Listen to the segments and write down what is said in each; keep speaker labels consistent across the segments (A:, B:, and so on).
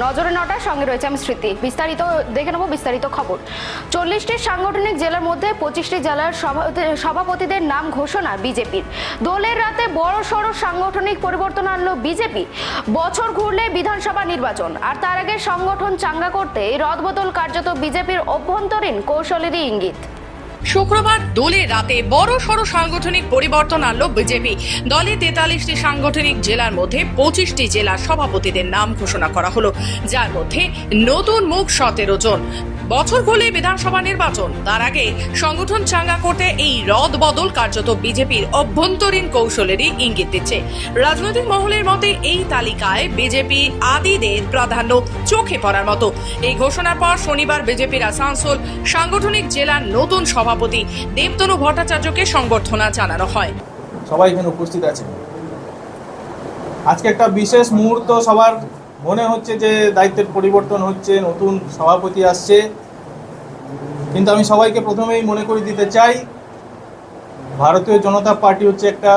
A: নজরে নটার সঙ্গে রয়েছে আমি স্মৃতি। বিস্তারিত দেখে নেব বিস্তারিত খবর। চল্লিশটি সাংগঠনিক জেলার মধ্যে পঁচিশটি জেলার সভা- সভাপতিদের নাম ঘোষণা বিজেপির। দলের রাতে বড় সড় সাংগঠনিক পরিবর্তন আনলো বিজেপি। বছর ঘুরলে বিধানসভা নির্বাচন। আর তার আগে সংগঠন চাঙ্গা করতে এই রদবদল কার্যত বিজেপির অভ্যন্তরীণ কৌশলেরই ইঙ্গিত।
B: শুক্রবার দলের রাতে বড় সড় সাংগঠনিক পরিবর্তন আনলো বিজেপি। দলে তেতাল্লিশটি সাংগঠনিক জেলার মধ্যে পঁচিশটি জেলার সভাপতিদের নাম ঘোষণা করা হলো, যার মধ্যে নতুন মুখ সতেরো জন। বছর হলে বিধানসভা নির্বাচন, তার আগে সংগঠন চাঙ্গা করতে এই রদ বদল কার্যত বিজেপির অভ্যন্তরীণ কৌশলেরই ইঙ্গিত দিচ্ছে। রাজনৈতিক মহলের মতে এই তালিকায় বিজেপি আদিদের প্রাধান্য চোখে পড়ার মতো। এই ঘোষণার পর শনিবার বিজেপির আসানসোল সাংগঠনিক জেলার নতুন সভাপতি দেবতনু ভট্টাচার্যকে সংবর্ধনা জানানো হয়।
C: সবাই এখানে উপস্থিত আছে আজকে একটা বিশেষ মুহূর্ত সবার মনে হচ্ছে যে দায়িত্বের পরিবর্তন হচ্ছে, নতুন সভাপতি আসছে। কিন্তু আমি সবাইকে প্রথমেই মনে করে দিতে চাই, ভারতীয় জনতা পার্টি হচ্ছে একটা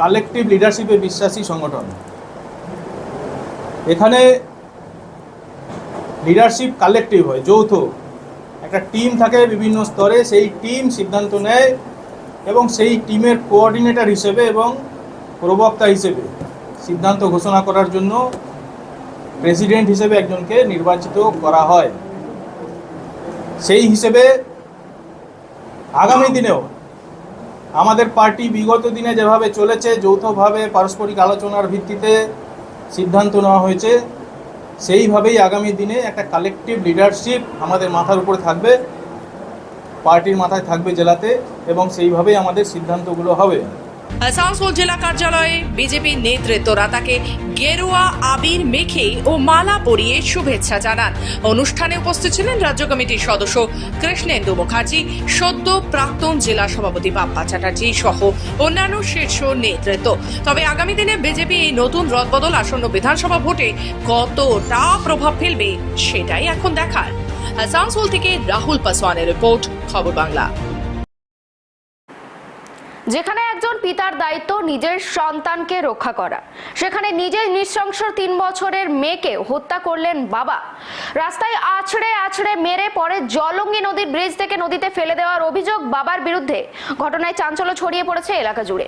C: কালেকটিভ লিডারশিপে বিশ্বাসী সংগঠন। এখানে লিডারশিপ কালেকটিভ হয়, যৌথ। একটা টিম থাকে বিভিন্ন স্তরে, সেই টিম সিদ্ধান্ত নেয় এবং সেই টিমের কোঅর্ডিনেটর হিসেবে এবং প্রবক্তা হিসেবে সিদ্ধান্ত ঘোষণা করার জন্য প্রেসিডেন্ট হিসেবে একজনকে নির্বাচিত করা হয়। সেই হিসেবে আগামী দিনেও আমাদের পার্টি বিগত দিনে যেভাবে চলেছে, যৌথভাবে পারস্পরিক আলোচনার ভিত্তিতে সিদ্ধান্ত নেওয়া হয়েছে। সেইভাবেই আগামী দিনে একটা কালেকটিভ লিডারশিপ আমাদের মাথার উপরে থাকবে, পার্টির মাথায় থাকবে জেলাতে এবং সেইভাবেই আমাদের সিদ্ধান্তগুলো হবে।
B: আসানসোল জেলা কার্যালয়ে বিজেপির নেতৃত্বরা তাকে গেরুয়া, আবির মেখে ও মালা পরিয়ে শুভেচ্ছা জানান। অনুষ্ঠানে উপস্থিত ছিলেন রাজ্য কমিটির সদস্য কৃষ্ণেন্দু মুখার্জি, সদ্য প্রাক্তন জেলা সভাপতি বাপ্পা চ্যাটার্জি সহ অন্যান্য শীর্ষ নেতৃত্ব। তবে আগামী দিনে বিজেপি এই নতুন রদবদল আসন্ন বিধানসভা ভোটে কতটা প্রভাব ফেলবে সেটাই এখন দেখার। আসানসোল থেকে রাহুল পাসওয়ানের রিপোর্ট, খবর বাংলা।
A: যেখানে একজন পিতার দায়িত্ব নিজের সন্তানকে রক্ষা করা। সেখানে নিজের নৃশংস তিন বছরের মেয়েকে হত্যা করলেন বাবা। রাস্তায় আছড়ে আছড়ে মেরে পরে জলঙ্গি নদীর ব্রিজ থেকে নদীতে ফেলে দেওয়ার অভিযোগ বাবার বিরুদ্ধে। ঘটনায় চাঞ্চল্য ছড়িয়ে পড়েছে এলাকা জুড়ে।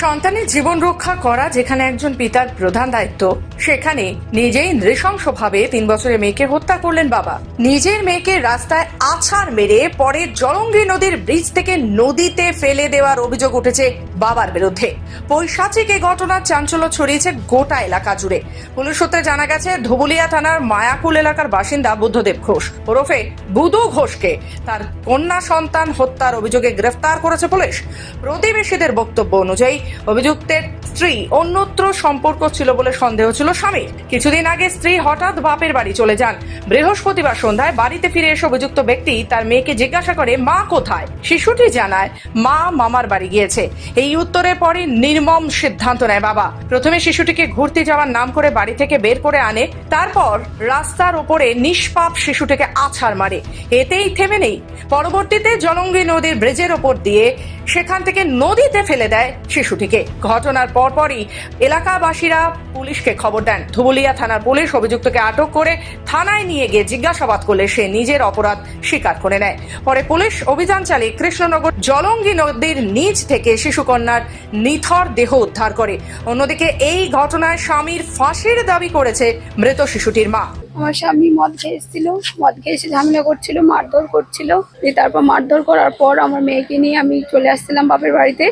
B: সন্তানের জীবন রক্ষা করা যেখানে একজন পিতার প্রধান দায়িত্ব সেখানে নিজেই নৃশংসভাবে তিন বছরের মেয়েকে হত্যা করলেন বাবা। নিজের মেয়েকে রাস্তায় আছাড় মেরে পরে জলঙ্গি নদীর ব্রিজ থেকে নদীতে ফেলে দেওয়ার অভিযোগ উঠেছে বাবার বিরুদ্ধে। পৈশাচিক এই ঘটনার চাঞ্চল্য ছড়িয়েছে গোটা এলাকা জুড়ে। পুলিশ সূত্রে জানা গেছে, ধুবুলিয়া থানার মায়াকুল এলাকার বাসিন্দা বুদ্ধদেব ঘোষ। ওরফে বুধু ঘোষকে তার কন্যা সন্তান হত্যার অভিযোগে গ্রেফতার করেছে পুলিশ। প্রতিবেশীদের বক্তব্য অনুযায়ী, অভিযুক্তের স্ত্রী অন্যত্র সম্পর্ক ছিল বলে সন্দেহ ছিল স্বামীর কিছুদিন আগে স্ত্রী হঠাৎ বাপের বাড়ি চলে যান। বৃহস্পতিবার সন্ধ্যায় বাড়িতে ফিরে এসে অভিযুক্ত ব্যক্তি তার মেয়েকে জিজ্ঞাসা করে, মা কোথায়? শিশুটি জানায়, মা মামার বাড়ি গিয়েছে। এই উত্তরের পরে নির্মম সিদ্ধান্ত নেয় বাবা। প্রথমে শিশুটিকে ঘুরতে যাওয়ার নাম করে বাড়ি থেকে বের করে আনে, তারপর রাস্তার ওপরে নিষ্পাপ শিশুটিকে আছাড় মারে। এতেই থেমে নেই। পরবর্তীতে জলঙ্গি নদীর ব্রিজের ওপর দিয়ে সেখান থেকে নদীতে ফেলে দেয় শিশুটিকে। ঘটনার পরপরই এলাকাবাসীরা পুলিশকে খবর দেন। ধুবুলিয়া থানার পুলিশ অভিযুক্তকে আটক করে থানায় নিয়ে গিয়ে জিজ্ঞাসাবাদ করলে সে নিজের অপরাধ স্বীকার করে নেয়। পরে পুলিশ অভিযান চালিয়ে কৃষ্ণনগর জলঙ্গি নদীর নিচ থেকে শিশুকন্যার নিথর দেহ উদ্ধার করে। অন্যদিকে এই ঘটনায় স্বামীর ফাঁসির দাবি করেছে মৃত শিশুটির মা।
D: আমার স্বামী মদ খেয়ে এসেছিল, মদ খেয়ে এসে ঝামেলা করছিল, মারধর করছিল। দিয়ে তারপর মারধর করার পর আমার মেয়েকে নিয়ে আমি চলে আসছিলাম বাপের বাড়িতে।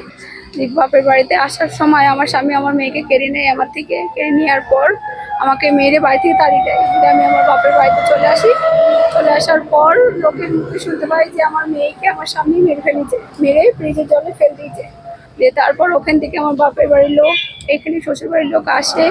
D: বাপের বাড়িতে আসার সময় আমার স্বামী আমার মেয়েকে কেড়ে নেয়, আমার থেকে কেড়ে নেওয়ার পর আমাকে মেয়েরে বাড়ি থেকে তাড়িয়ে দেয়। দিয়ে আমি আমার বাপের বাড়িতে চলে আসি। চলে আসার পর লোকের মুখে শুনতে পাই যে আমার মেয়েকে আমার স্বামী মেরে ফেলেছে, মেরে ফ্রিজের জলে ফেল দিয়েছে। দিয়ে তারপর ওখান থেকে আমার বাপের বাড়ির লোক এখানে শ্বশুর বাড়ির লোক আসে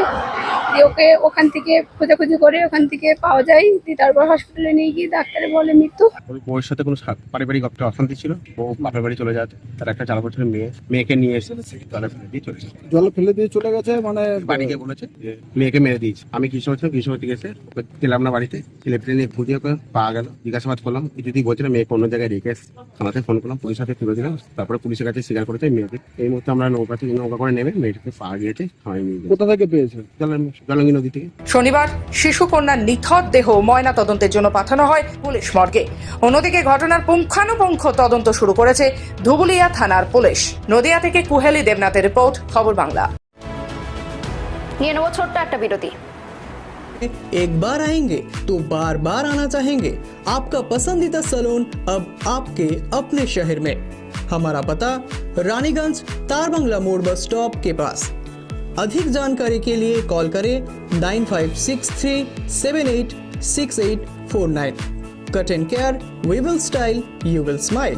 D: দিয়ে ওকে ওখান থেকে খোঁজাখুঁজি করে ওখান থেকে পাওয়া যায় দিয়ে তারপর হসপিটালে নিয়ে গিয়ে ডাক্তারে বলে মৃত্যু।
E: বউয়ের সাথে কোনো পারিবারিক অশান্তি ছিল? ও বাপের বাড়ি চলে যাতে তার একটা চার বছরের মেয়ে মেয়েকে নিয়ে এসে জলে ফেলে দিয়ে চলে গেছে
F: জলে ফেলে দিয়ে চলে গেছে মানে
E: বাড়ি গিয়ে বলেছে যে মেয়েকে মেরে দিয়েছে। আমি কৃষ্ণ ছিলাম কৃষ্ণ থেকে এসে ওকে দিলাম না বাড়িতে। ছেলে পেলে নিয়ে খুঁজে ওকে পাওয়া গেল জিজ্ঞাসাবাদ করলাম যদি বলছিল মেয়েকে অন্য জায়গায় রেখে এসে থানাতে ফোন করলাম পুলিশের হাতে তুলে দিলাম। তারপরে পুলিশের কাছে স্বীকার করেছে মেয়েকে। এই মুহূর্তে আমরা নৌকা থেকে নৌকা করে নেবে মেয়েটাকে পাওয়া গিয়ে দিয়েছে খাওয়াই নিয়ে গেছে
F: কোথা থেকে পেয়েছে
E: জলঙ্গি নদী থেকে
B: শনিবার শিশু কন্যার নিথর দেহ ময়না তদন্তের জন্য পাঠানো হয় পুলিশ মর্গে অন্যদিকে ঘটনার পুঙ্খানুপুঙ্খ তদন্ত শুরু করেছে ধুবুলিয়া থানার পুলিশ নদিয়া থেকে কুহেলি দেবনাথের রিপোর্ট খবর বাংলা
A: নিয়ে নেবো ছোট্ট একটা বিরতি
G: एक बार आएंगे तो बार बार आना चाहेंगे आपका पसंदीदा सलून अब आपके अपने शहर में हमारा पता रानीगंज तारबंगला मोड़ बस स्टॉप के पास अधिक जानकारी के लिए कॉल करें nine five six three seven eight six eight four nine. Cut and Care we will style you will smile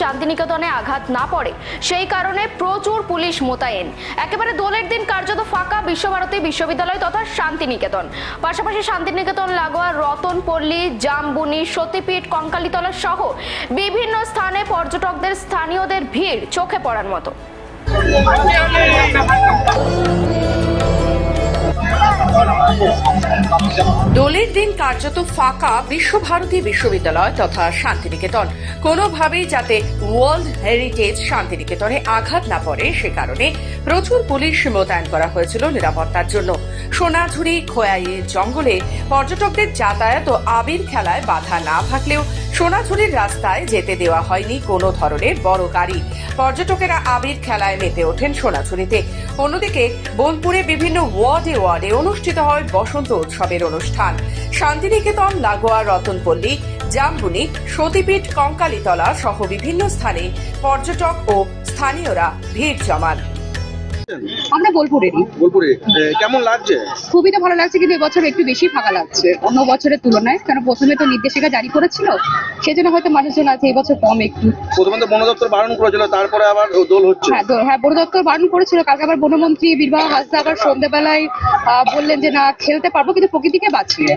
A: শান্তিনিকেতনে আঘাত না পড়ে, সেই কারণে প্রচুর পুলিশ মোতায়েন। একেবারে দোলের দিন কার্যত ফাঁকা বিশ্বভারতী বিশ্ববিদ্যালয় তথা শান্তিনিকেতন। পাশাপাশি শান্তিনিকেতন, লাগোয়া, রতনপল্লী, জামবুনি, সতীপীঠ, কঙ্কালীতলা সহ বিভিন্ন স্থানে পর্যটকদের স্থানীয়দের ভিড় চোখে পড়ার মতো।
B: দোলের দিন কার্যত ফাঁকা বিশ্বভারতী বিশ্ববিদ্যালয় তথা শান্তিনিকেতন। কোনোভাবেই যাতে ওয়ার্ল্ড হেরিটেজ শান্তিনিকেতনে আঘাত না পড়ে, সে কারণে প্রচুর পুলিশ মোতায়েন করা হয়েছিল নিরাপত্তার জন্য। সোনাঝুরি খোয়াইয়ের জঙ্গলে পর্যটকদের যাতায়াত ও আবির খেলায় বাধা না থাকলেও সোনাঝুরির রাস্তায় যেতে দেওয়া হয়নি কোনো ধরনের বড় গাড়ি। পর্যটকেরা আবির খেলায় মেতে ওঠেন সোনাঝুরিতে। অন্যদিকে বোলপুরে বিভিন্ন ওয়ার্ডে ওয়ার্ডে অনুষ্ঠিত হয় বসন্ত উৎসবের অনুষ্ঠান। শান্তিনিকেতন, লাগোয়া, রতনপল্লী, জামবুনি, সতীপীঠ, কঙ্কালীতলা সহ বিভিন্ন স্থানে পর্যটক ও স্থানীয়রা ভিড় জমান।
H: আমরা বোলপুরেরই।
F: বোলপুরে। কেমন লাগছে?
H: খুবই তো ভালো লাগছে কিন্তু এবছর একটু বেশি ফাঁকা লাগছে। অন্য বছরের তুলনায় কারণ প্রথমে তো নির্দেশিকা জারি করেছিল সেজন্য হয়তো মানুষজন আছে এবছর কম একটু।
F: প্রথমে তো বন দপ্তর বারণ করেছিল তারপরে আবার দোল হচ্ছে।
H: হ্যাঁ হ্যাঁ বন দপ্তর বারণ করেছিল। কালকে আবার বনমন্ত্রী বীরবাহ হাসদা আবার সন্ধ্যেবেলায় বললেন যে না খেলতে পারব কিন্তু প্রকৃতিকে বাঁচিয়ে।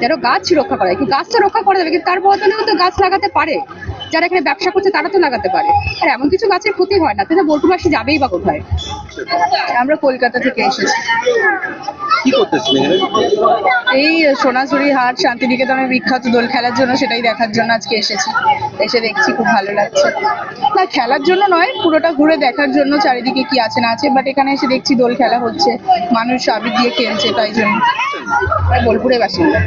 H: যেন গাছ রক্ষা করা যায় কিন্তু গাছ তো রক্ষা করা যাবে কিন্তু তার বদলেও তো গাছ লাগাতে পারে। যারা এখানে ব্যবসা করছে তারা তো লাগাতে পারে। আর এমন কিছু গাছের ক্ষতি হয় না তাহলে বোলপুরবাসী যাবেই বা কোথায়? আমরা কলকাতা থেকে এসেছি।
F: কি করতেছেন এখানে?
H: এই সোনাঝুরি হাট শান্তিনিকেতনের বিখ্যাত দোল খেলার জন্য সেটাই দেখার জন্য আজকে এসেছি। এসে দেখছি খুব ভালো লাগছে। না খেলার জন্য নয় পুরোটা ঘুরে দেখার জন্য চারিদিকে কি আছে না আছে বাট এখানে এসে দেখছি দোল খেলা হচ্ছে। মানুষ আবির দিয়ে খেলছে তাই জন্য। বোলপুরে বাসিন্দা।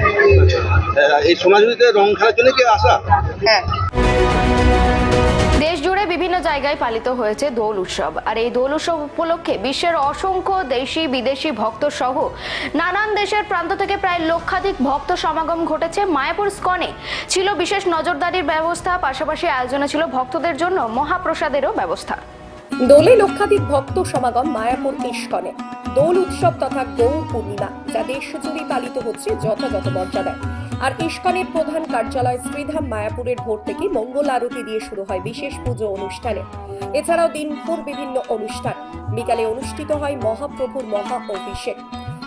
F: এই সোনাঝুরিতে রং খেলার জন্য কি আসা?
H: হ্যাঁ।
A: দেশ জুড়ে বিভিন্ন জায়গায় পালিত হয়েছে দোল উৎসব। আর এই দোল উৎসব উপলক্ষে বিশ্বের অসংখ্য দেশি, বিদেশি ভক্ত সহ নানান দেশের প্রান্ত থেকে প্রায় লক্ষাধিক ভক্ত সমাগম ঘটেছে। মায়াপুর স্কনে ছিল বিশেষ নজরদারির ব্যবস্থা, পাশাপাশি আয়োজনে ছিল ভক্তদের জন্য মহাপ্রসাদেরও ব্যবস্থা।
I: দোলে লক্ষাধিক ভক্ত সমাগম মায়াপুর ইস্কনে। দোল উৎসব তথা গৌর পূর্ণিমা, যা দেশ জুড়ে পালিত হচ্ছে যথাযথ মর্যাদায়। আর ইস্কনের প্রধান কার্যালয় শ্রীধাম মায়াপুরের ভোর থেকে মঙ্গল আরতি দিয়ে শুরু হয় বিশেষ পুজো অনুষ্ঠানে। এছাড়াও দিনভর বিভিন্ন অনুষ্ঠান। বিকালে অনুষ্ঠিত হয় মহাপ্রভুর মহা অভিষেক।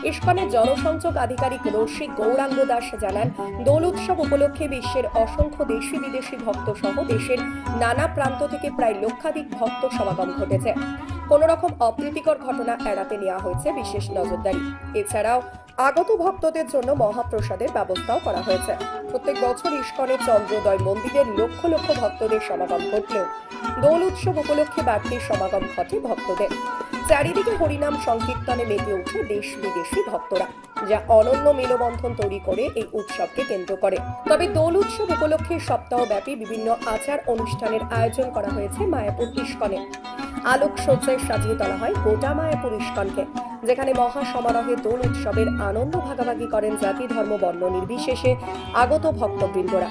I: ইস্কনের জনসংযোগ আধিকারিক রসিক গৌরাঙ্গ দাস জানান, দোল উৎসব উপলক্ষে বিশ্বের অসংখ্য দেশি বিদেশি ভক্ত সহ দেশের নানা প্রান্ত থেকে প্রায় লক্ষাধিক ভক্ত সমাগম ঘটেছে। কোন রকম অপ্রীতিকর ঘটনা এড়াতে নেওয়া হয়েছে বিশেষ নজরদারি। এছাড়াও আগত ভক্তদের জন্য মহাপ্রসাদের ব্যবস্থাও করা হয়েছে। প্রত্যেক বছর ইস্কনের চন্দ্রোদয় মন্দিরের লক্ষ লক্ষ ভক্তদের সমাগম ঘটলেও দোল উৎসব উপলক্ষে বাড়তি সমাগম ঘটে ভক্তদের। চারিদিকে হরিনাম সংকীর্তনে মেতে উঠে দেশ বিদেশি ভক্তরা, যা অনন্য মেলবন্ধন তৈরি করে এই উৎসবকে কেন্দ্র করে। তবে দোল উৎসব উপলক্ষে সপ্তাহব্যাপী বিভিন্ন আচার অনুষ্ঠানের আয়োজন করা হয়েছে মায়াপুর ইস্কনে। আলোকসজ্জায় সাজিয়ে তোলা হয় গোটা মায়াপুর ইস্কনকে, যেখানে মহা সমারোহে দোল উৎসবের আনন্দ ভাগাভাগি করেন জাতি, ধর্ম, বর্ণ নির্বিশেষে আগত ভক্তবৃন্দরা।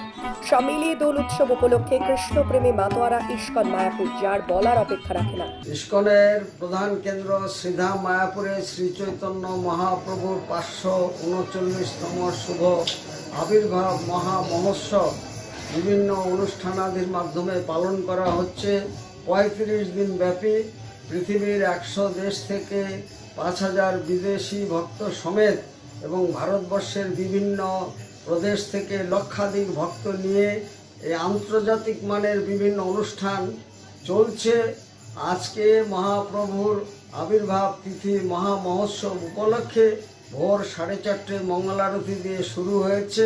I: সব মিলিয়ে দোল উৎসব উপলক্ষে কৃষ্ণপ্রেমী মাতোয়ারা ইস্কন মায়াপুর, যার বলার অপেক্ষা রাখে না।
J: ইস্কনের প্রধান কেন্দ্র শ্রীধাম মায়াপুরে শ্রী চৈতন্য মহাপ্রভুর পাঁচশো উনচল্লিশতম শুভ আবির্ভাব মহা মহোৎসব। বিভিন্ন অনুষ্ঠানাদির মাধ্যমে পালন করা হচ্ছে। পঁয়ত্রিশ দিন ব্যাপী পৃথিবীর একশো দেশ থেকে পাঁচ হাজার বিদেশি ভক্ত সমেত এবং ভারতবর্ষের বিভিন্ন প্রদেশ থেকে লক্ষাধিক ভক্ত নিয়ে এই আন্তর্জাতিক মানের বিভিন্ন অনুষ্ঠান চলছে। আজকে মহাপ্রভুর আবির্ভাব তিথি মহা মহোৎসব উপলক্ষে ভোর সাড়ে চারটে মঙ্গলারতি দিয়ে শুরু হয়েছে।